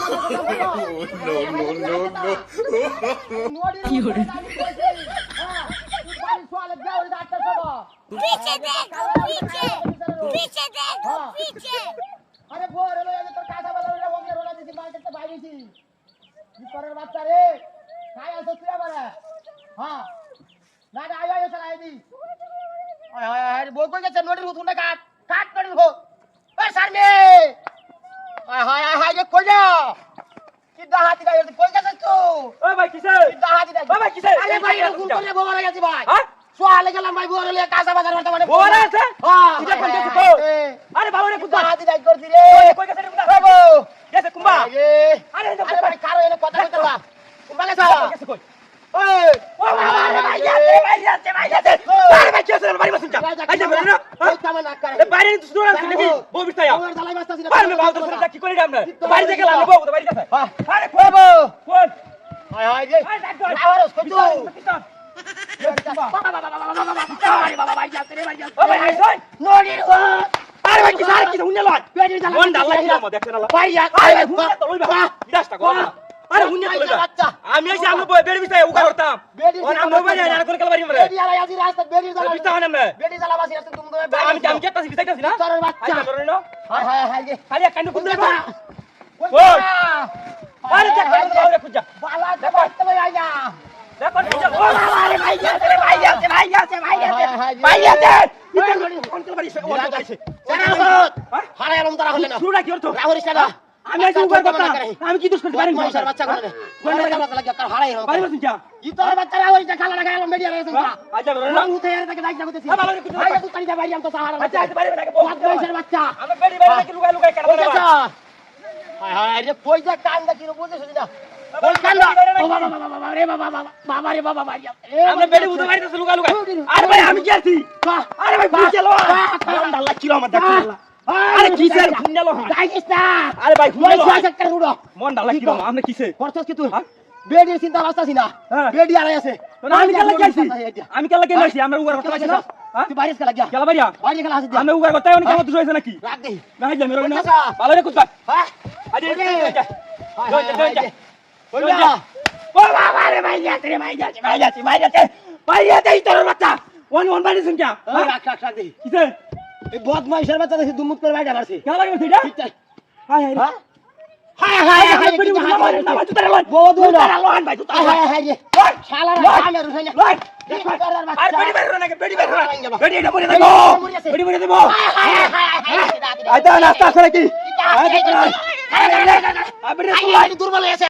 no, no, no, no. पीछे देखो पीछे पीछे देखो पीछे अरे वो रे लो ये तो कासा वाला रे वो मेरे रोला दिसी मार के तो भाई थी ये करोड़ बच्चा रे काय ऐसा किया बड़ा हां ना ना आयो आयो चला दी ओए ओए बोल कोई के चनोड़ी उठूंगा काट काट कर हो ए शर्मे হায় যা কি দাহাতি গায় গেছিস তুই ও ভাই কিসে কি দাহাতি গায় ও ভাই কিসে আরে ভাই এরকম করে বোমারে গেছি ভাই হ্যাঁ? সোয়ালে গেলাম ভাই বোর হলে কাঁচা বাজার করতে মানে বোমারে আছে? হ্যাঁ এটা গেছে হ্যাঁ, তো? হ্যাঁ। আরে বাবা রে কুদা দাহাতি গায় করছি রে? কই রে কুদা বাবু গেছে কুম্বা? আরে আরে ভাই কারও এনে কথা কইতে বা কুম্বা গেছ কই? ওই। ও রে ভাই যাচ্ছে ভাই যাচ্ছে ভাই যাচ্ছে। আরে ভাই কিসে বাড়ি বসুন যা। আই যা বলে না। না বাইরে দুটো আছে নাকি বউ বিস্তায়া ওর দালাই বাস্তাছি না আরে মে তো কি করি আমরা বাইরে থেকে লাভ বউ তো বাইরে গেছে আরে বাবু কোন হায় হায় রে আরে নড়ির ও আরে ভাই কিসে আরে কিসে হুনে লয় পেড়ি দালাই মন ডাল লাগি না না ভাই যা ভাই হুনে তো লইবা বিরাসটা কর আরে হুনে লইবা বাচ্চা আমি এসে আমি বেড়ি বিস্তায় উগা করতাম ওন আমি বাইরে আর করে কাল বাড়ি মরে? বেড়ি আলাই আজি রাস্তা বেড়ি দালাই বিস্তা হনে মে বেড়ি দালাই বাসি রাস্তা তুমি তুমি আমি আমি কেটে বিস্তাইতাছি না? তোর বাচ্চা। আই ধরে না হায় হায় হায় রে খালি কান্ডু কুন্দে ওই ওই। আরে দেখ বাবা রে খুঁজা। বালা দে বাচ্চা ভাই আইয়া দেখ খুঁজা। ও বাবা রে ভাই যাচ্ছে রে ভাই যাচ্ছে ভাই যাচ্ছে ভাই যাচ্ছে ভাই যাচ্ছে কোন সে কোন বাড়ি সে। হারাই আলম তারা হলে না। কি করতো রাহুল ইসলাম। আমি আজ কি দোষ করতে পারি না মানুষের বাচ্চা করে কোন কথা লাগে কার হারাই হলো বাড়ি বসুন যা। ই তোর বাচ্চা রাহুল খালা লাগা আলম মেডিয়া রয়েছে না আজ রং উঠে আর তাকে ডাইকা করতেছি হ্যাঁ, ভাই তুই বাড়ি আম তো সাহারা আচ্ছা আজ বাড়ি বাড়ি বাদ বয়সের বাচ্চা। আমি বেড়ি বেড়ি নাকি লুগাই লুগাই কাটা বাচ্চা হায় হায় রে কই যা কান্দা কি বুঝেছিস না ওই কান্দা ও বাবা বাবা বাবা রে বাবা বাবা বাবা রে বাবা বাড়ি আমরা বেড়ি উদে বাড়িতে লুগাই লুগাই আরে ভাই আমি কি আছি আরে আরে কিসের ভুল গেল যাইছিস না আরে ভাই গেল ছয় টাকা উড়ো মন ডাল্লা ছিল আমরা কিসে করছস কি তুই? হ্যাঁ? বেডির চিন্তা বাস্তাছি না। হ্যাঁ। বেডি আড়াই আছে। আমি কেলা গেছি আমি কেলা কে আমরা উগার না? হ্যাঁ তুই বাইরে খেলা গিয়া কেলা বাড়িয়া? বাইরে খেলা আছে আমি উগার করতে অনেক কেমন হইছে নাকি? রাখ দে। না হাইলা মেরো না ভালো রে কুতবা হ্যাঁ? আরে ওই যে। হায় ওই হায় যে, ওই হায় যে। রে। ওই ওই যা। যে। ও বাবা রে ভাই যাচ্ছে রে ভাই যাচ্ছে ভাই যাচ্ছে ভাই যাচ্ছে ভাই যাচ্ছে তোর বাচ্চা। ওন ওন বাড়ি শুন क्या ওই রাখ রাখ রাখ দে। কিসে এই বদমাইশের বাচ্চা দেখি দুমুত করে বাইরে মারছে কেলা লাগে ঠিক আছে হাই হাই হ্যাঁ হায় হায় হায় বেড়ি কি উঠলা মারে না ভাই তুই লয় বহুত দূর না। লয় ভাই তুই হায় হায় হায় রে লয় শালার লয়। আমি রুসাই না লয় আর বেড়ি বেড়ি না বেড়ি বেড়ি গেল। বেড়ি এটা মরে দেবো বেড়ি মরে দেবো হায় হায় হায় হায় আইতা নাস্তা করে কি হায় হায় হায় আই বেড়ি হায় দুর্বল হয়েছে